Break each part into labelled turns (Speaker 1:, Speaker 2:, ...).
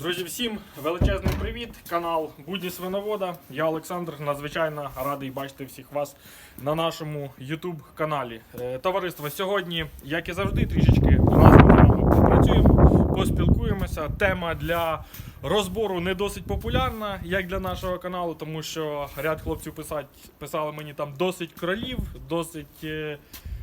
Speaker 1: Друзі, всім величезний привіт! Канал Будні Свиновода. Я Олександр. Надзвичайно радий бачити всіх вас на нашому YouTube каналі. Е, Товариство, сьогодні, як і завжди, трішечки у нас з попрацюємо, поспілкуємося. Тема для розбору не досить популярна, як для нашого каналу, тому що ряд хлопців писать, писали мені там досить кролів, досить.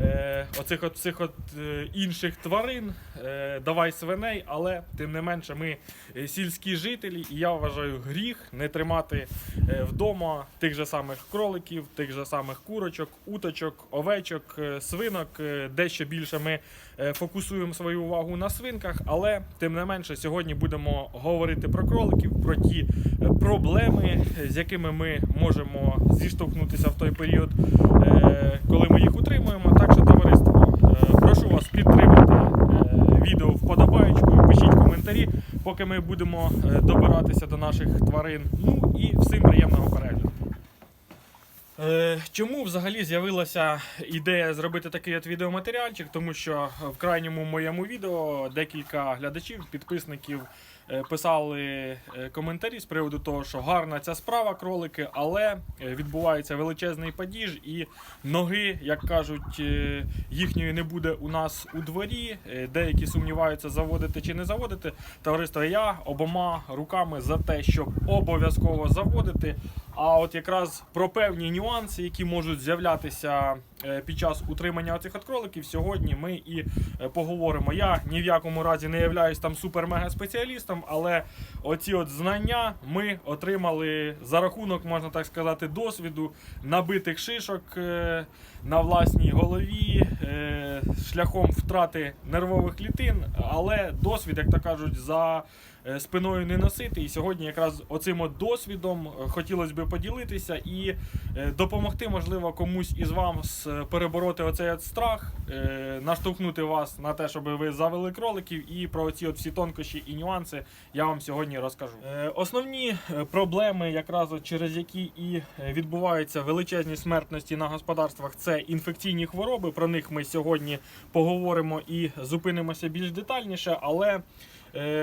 Speaker 1: Е, оцих от цих от е, інших тварин, е, давай свиней, але тим не менше ми е, сільські жителі, і я вважаю гріх не тримати е, вдома тих же самих кроликів, тих же самих курочок, уточок, овечок, свинок. Дещо більше ми фокусуємо свою увагу на свинках, але тим не менше сьогодні будемо говорити про кроликів, про ті проблеми, з якими ми можемо зіштовхнутися в той період, коли ми їх утримуємо. Так що, товариство, е, прошу вас підтримати е, відео вподобаючкою, пишіть коментарі, поки ми будемо е, добиратися до наших тварин. Ну і всім приємного перегляду. Е, Чому взагалі з'явилася ідея зробити такий от відеоматеріальчик? Тому що в крайньому моєму відео декілька глядачів, підписників е, писали е, коментарі з приводу того, що гарна ця справа, кролики, але е, відбувається величезний падіж, і ноги, як кажуть, е, їхньої не буде у нас у дворі. Е, Деякі сумніваються, заводити чи не заводити. Товариство, я обома руками за те, щоб обов'язково заводити. А от якраз про певні нюанси, які можуть з'являтися е, під час утримання оцих от кроликів, сьогодні ми і е, поговоримо. Я ні в якому разі не являюсь там супер-мега спеціалістом, але оці от знання ми отримали за рахунок, можна так сказати, досвіду набитих шишок е, на власній голові, е, шляхом втрати нервових клітин, але досвід, як то кажуть, за спиною не носити. І сьогодні якраз оцим от досвідом е, хотілося б поділитися і е, допомогти, можливо, комусь із вас е, перебороти оцей от страх, е, наштовхнути вас на те, щоб ви завели кроликів, і про ці от всі тонкощі і нюанси я вам сьогодні розкажу. Е, Основні е, проблеми, якраз через які і е, відбуваються величезні смертності на господарствах, це інфекційні хвороби. Про них ми сьогодні поговоримо і зупинимося більш детальніше, але Е,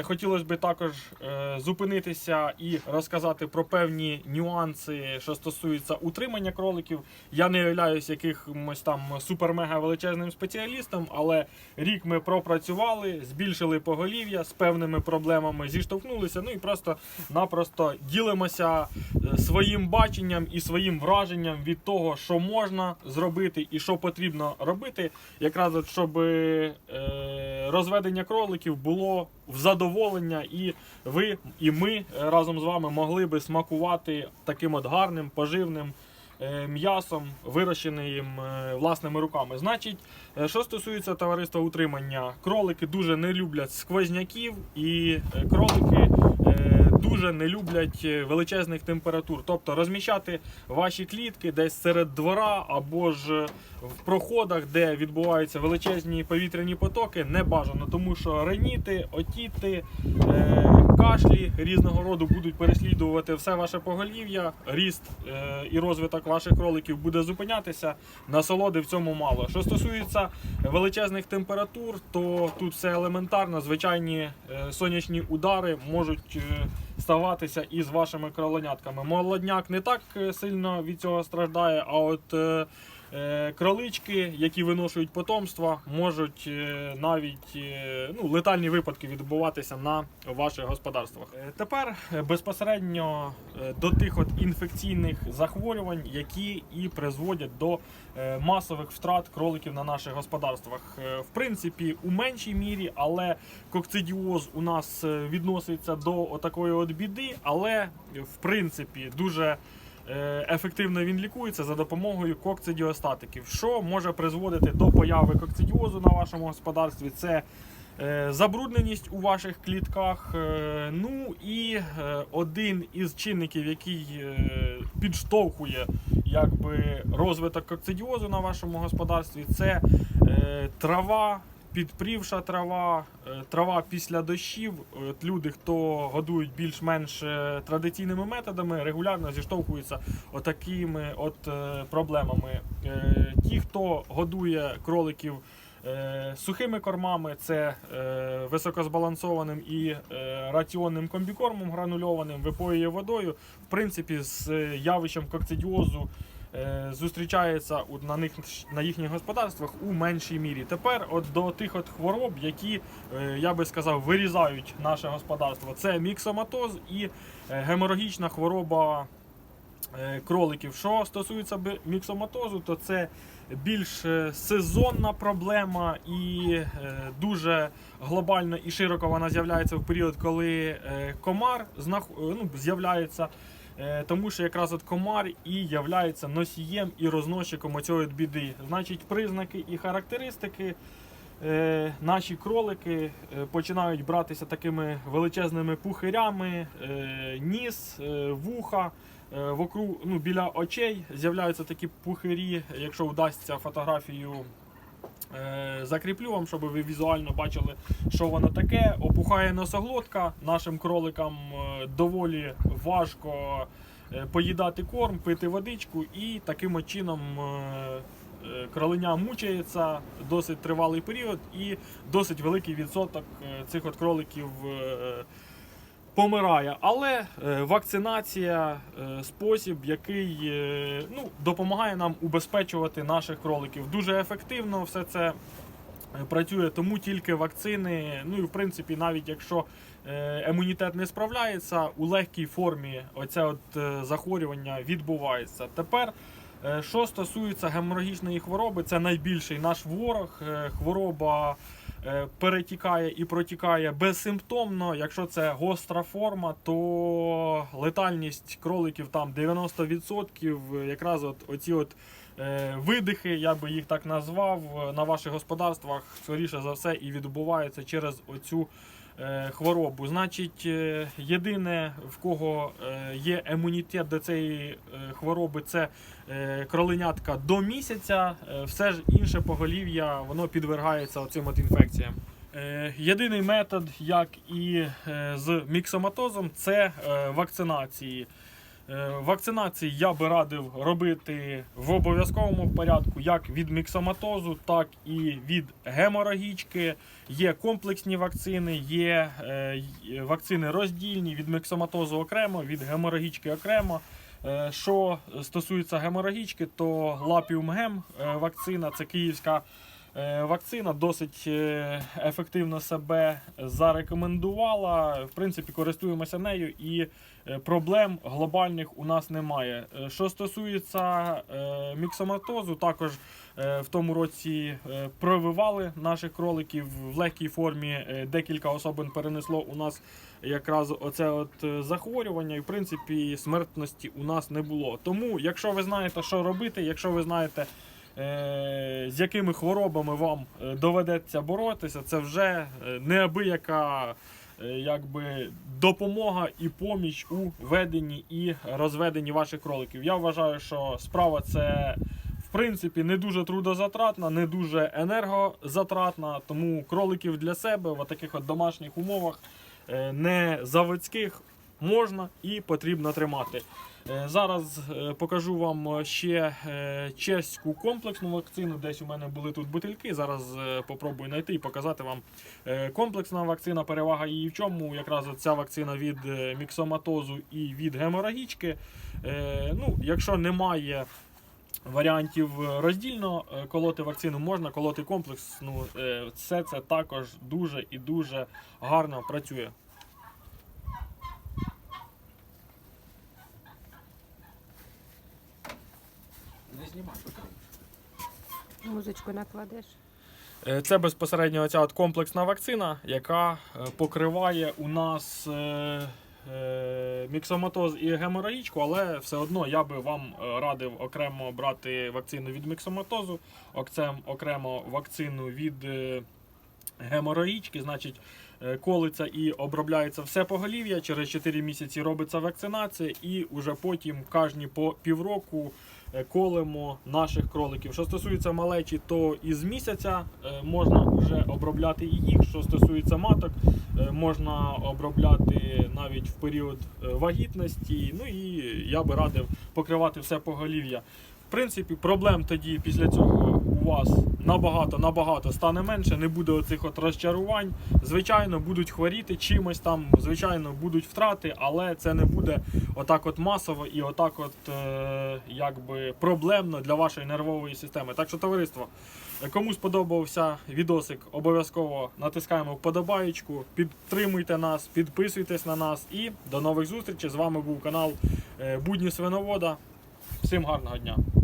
Speaker 1: Хотілося б також е, зупинитися і розказати про певні нюанси, що стосуються утримання кроликів. Я не являюсь якимось там супер-мега величезним спеціалістом, але рік ми пропрацювали, збільшили поголів'я з певними проблемами, зіштовхнулися. Ну і просто-напросто ділимося е, своїм баченням і своїм враженням від того, що можна зробити і що потрібно робити, якраз от щоб е, розведення кроликів було в задоволення, і ви, і ми е, разом з вами могли би смакувати таким от гарним, поживним е, м'ясом, вирощеним е, власними руками. Значить, що стосується товариства утримання, кролики дуже не люблять сквозняків, і кролики дуже не люблять величезних температур. Тобто розміщати ваші клітки десь серед двора або ж в проходах, де відбуваються величезні повітряні потоки, не бажано, тому що реніти, отіти, е, кашлі різного роду будуть переслідувати все ваше поголів'я, ріст е, і розвиток ваших кроликів буде зупинятися. Насолоди в цьому мало. Що стосується величезних температур, то тут все елементарно. Звичайні е, сонячні удари можуть ставатися із вашими кроленятками. Молодняк не так сильно від цього страждає, а от кролички, які виношують потомства, можуть е, навіть е, ну, летальні випадки відбуватися на ваших господарствах. Е, Тепер е, безпосередньо е, до тих от інфекційних захворювань, які і призводять до е, масових втрат кроликів на наших господарствах. Е, В принципі, у меншій мірі, але кокцидіоз у нас е, відноситься до отакої от біди, але е, в принципі дуже е, ефективно він лікується за допомогою кокцидіостатиків, що може призводити до появи кокцидіозу на вашому господарстві. Це е, забрудненість у ваших клітках. е, Ну і е, один із чинників, який е, підштовхує якби, розвиток кокцидіозу на вашому господарстві, це е, трава. Підпрівша трава, е, трава після дощів. От люди, хто годують більш-менш е, традиційними методами, регулярно зіштовхуються отакими от е, проблемами. Ті, хто годує кроликів сухими кормами, це е, високозбалансованим і раціонним комбікормом гранульованим, випоює водою. В принципі, з явищем кокцидіозу зустрічається у- на, них, на їхніх господарствах у меншій мірі. Тепер от до тих от хвороб, які, е, я би сказав, вирізають наше господарство. Це міксоматоз і е, геморагічна хвороба е, кроликів. Що стосується міксоматозу, то це більш е, сезонна проблема і е, дуже глобально і широко вона з'являється в період, коли е, комар е, ну, з'являється. Е, Тому що якраз от комар і являється носієм і розносчиком оцієї біди. Значить, признаки і характеристики. Е, наші кролики е, починають братися такими величезними пухирями, ніс, вуха. Вокруг, ну, біля очей з'являються такі пухирі, якщо вдасться фотографію. Е, Закріплю вам, щоб ви візуально бачили, що воно таке. Опухає носоглотка. Нашим кроликам е, доволі важко е, поїдати корм, пити водичку, і таким чином кроленя мучається досить тривалий період, і досить великий відсоток цих от кроликів помирає. Але е, вакцинація е, спосіб, який е, ну, допомагає нам убезпечувати наших кроликів. Дуже ефективно все це. Працює тому тільки вакцини. Ну і в принципі, навіть якщо імунітет не справляється, у легкій формі оце от захворювання відбувається. Тепер, що стосується геморагічної хвороби, це найбільший наш ворог. Е, Хвороба е, перетікає і протікає безсимптомно. Якщо це гостра форма, то летальність кроликів там 90%. Якраз от оці от е, видихи, я би їх так назвав, е, на ваших господарствах, скоріше за все, і відбуваються через оцю е, хворобу. Значить, е, єдине, в кого е, є імунітет до цієї е, хвороби, це е, кроленятка до місяця. Е, Все ж інше поголів'я воно підвергається оцим от інфекціям. Е, Єдиний метод, як і е, з міксоматозом, це е, вакцинації. Е, Вакцинації я би радив робити в обов'язковому порядку як від міксоматозу, так і від геморагічки. Є комплексні вакцини, є е, вакцини роздільні від міксоматозу окремо, від геморагічки окремо. Е, Що стосується геморагічки, то Лапіум Гем е, вакцина це київська вакцина, досить е, ефективно себе зарекомендувала. В принципі, користуємося нею і е, проблем глобальних у нас немає. Е, Що стосується е, міксоматозу, також е, в тому році е, прививали наших кроликів в легкій формі. Е, Декілька особин перенесло у нас якраз оце от е, захворювання, і в принципі смертності у нас не було. Тому, якщо ви знаєте, що робити, якщо ви знаєте. Е, З якими хворобами вам е, доведеться боротися, це вже е, неабияка якби, допомога і поміч у веденні і розведенні ваших кроликів. Я вважаю, що справа це в принципі не дуже трудозатратна, не дуже енергозатратна, тому кроликів для себе в таких от домашніх умовах не заводських можна і потрібно тримати. Е, Зараз е, покажу вам ще е, чеську комплексну вакцину. Десь у мене були тут бутильки. Зараз попробую знайти і показати вам комплексна вакцина. Перевага її в чому? Якраз ця вакцина від міксоматозу і від геморагічки. Ну, якщо немає варіантів роздільно колоти вакцину, можна колоти комплексну. Все це також дуже і дуже гарно працює.
Speaker 2: Там.
Speaker 3: Музичку накладеш.
Speaker 1: Е, Це безпосередньо ця от комплексна вакцина, яка е, покриває у нас е, міксоматоз і геморагічку, але все одно я би вам радив окремо брати вакцину від міксоматозу, окремо вакцину від геморагічки, значить. Колиться і обробляється все поголів'я. Через 4 місяці робиться вакцинація, і уже потім кожні по півроку колемо наших кроликів. Що стосується малечі, то із місяця е, можна вже обробляти і їх. Що стосується маток, е, можна обробляти навіть в період е, вагітності. Ну і я би радив покривати все поголів'я. В принципі, проблем тоді після цього вас набагато набагато стане менше, не буде оцих от розчарувань. Звичайно, будуть хворіти чимось там, звичайно, будуть втрати, але це не буде отак от масово і отак от е, якби проблемно для вашої нервової системи. Так що, товариство, кому сподобався відосик, обов'язково натискаємо вподобаєчку, підтримуйте нас, підписуйтесь на нас і до нових зустрічей. З вами був канал е, Будні Свиновода. Всім гарного дня!